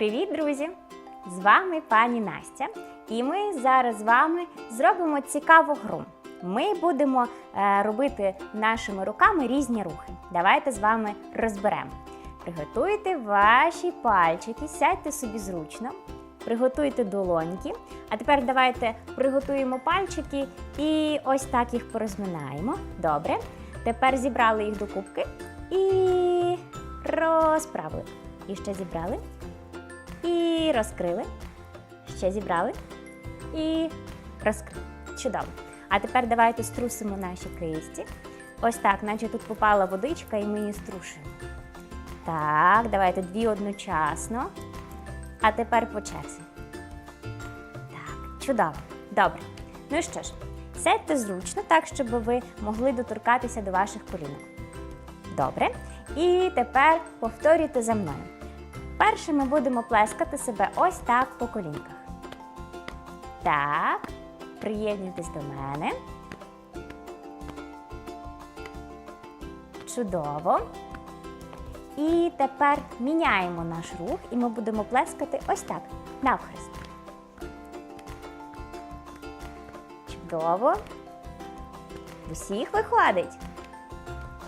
Привіт, друзі! З вами пані Настя, і ми зараз з вами зробимо цікаву гру. Ми будемо е, робити нашими руками різні рухи. Давайте з вами розберемо. Приготуйте ваші пальчики, сядьте собі зручно, приготуйте долоньки. А тепер давайте приготуємо пальчики і ось так їх порозминаємо. Добре. Тепер зібрали їх до кубки і розправили. І ще зібрали. І розкрили. Ще зібрали. І розкрили. Чудово. А тепер давайте струсимо наші кисті. Ось так, наче тут попала водичка, і ми її струшимо. Так, давайте дві одночасно. А тепер по черзі. Так, чудово. Добре. Ну що ж, сядьте зручно, так, щоб ви могли доторкатися до ваших колінок. Добре. І тепер повторюйте за мною. Перше ми будемо плескати себе ось так по колінках. Так, приєднуйтесь до мене. Чудово. І тепер міняємо наш рух, і ми будемо плескати ось так, навхрест. Чудово. Усіх виходить.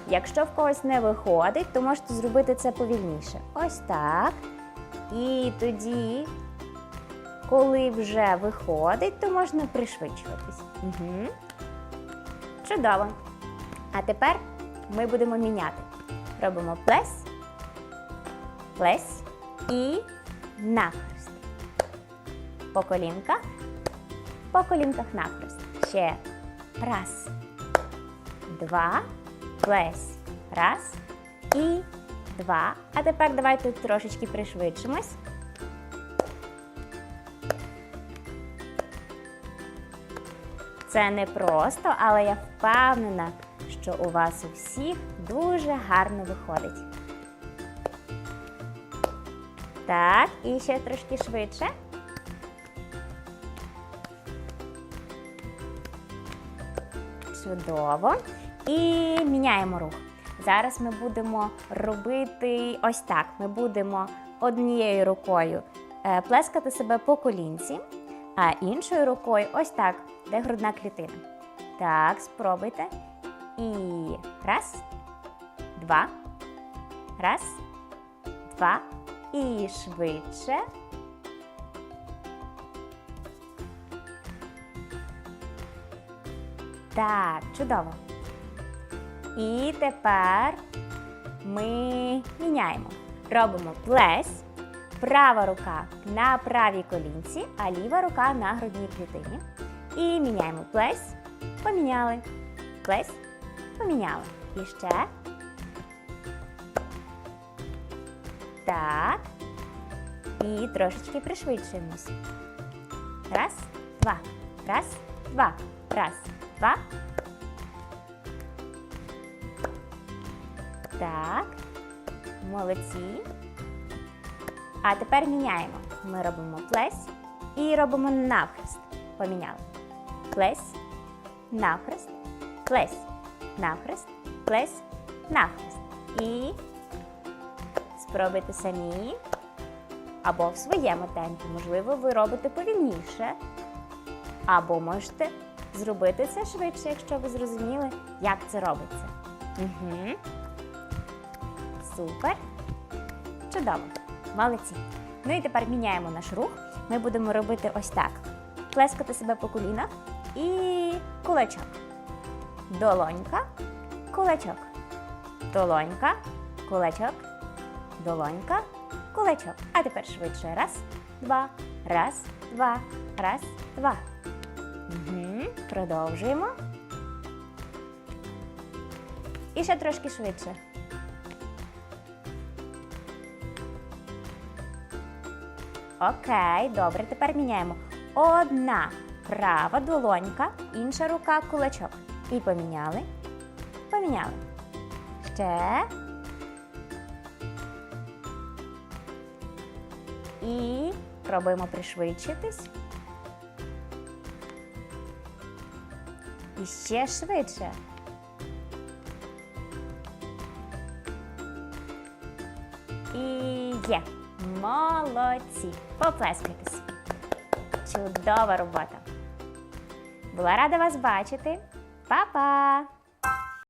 Якщо в когось не виходить, то можете зробити це повільніше. Ось так. І тоді, коли вже виходить, то можна пришвидшуватись. Угу. Чудово. А тепер ми будемо міняти. Робимо плес, плес і нахрест. По колінках, по колінках нахрест. Ще раз, два, плес. Раз і два. А тепер давайте трошечки пришвидшимось. Це не просто, але я впевнена, що у вас у всіх дуже гарно виходить. Так, і ще трошки швидше. Чудово. І міняємо рух. Зараз ми будемо робити ось так. Ми будемо однією рукою е, плескати себе по колінці, а іншою рукою ось так, де грудна клітина. Так, спробуйте. І раз, два, раз, два. І швидше. Так, чудово. І тепер ми міняємо. Робимо плес. Права рука на правій колінці, а ліва рука на грудній клітині. І міняємо плес. Поміняли. Плес. Поміняли. І ще. Так. І трошечки пришвидшуємось. Раз, два. Раз, два. Раз, два. Так, молодці. А тепер міняємо. Ми робимо плес і робимо навхрест. Поміняли. Плес, навхрест, плес, навхрест, плес, навхрест. І спробуйте самі або в своєму темпі. Можливо, ви робите повільніше. Або можете зробити це швидше, якщо ви зрозуміли, як це робиться. Угу. Супер. Чудово. Молодці. Ну і тепер міняємо наш рух. Ми будемо робити ось так: плескати себе по колінах і кулачок. Долонька, кулачок. Долонька, кулачок, долонька, кулачок. А тепер швидше. Раз, два, раз, два, раз, два. Угу. Продовжуємо. І ще трошки швидше. Окей, добре, тепер міняємо. Одна права долонька, інша рука кулачок. І поміняли. Поміняли. Ще. І пробуємо пришвидшитись. І ще швидше. І є. Молодці! Поплескайтесь. Чудова робота. Була рада вас бачити. Па-па!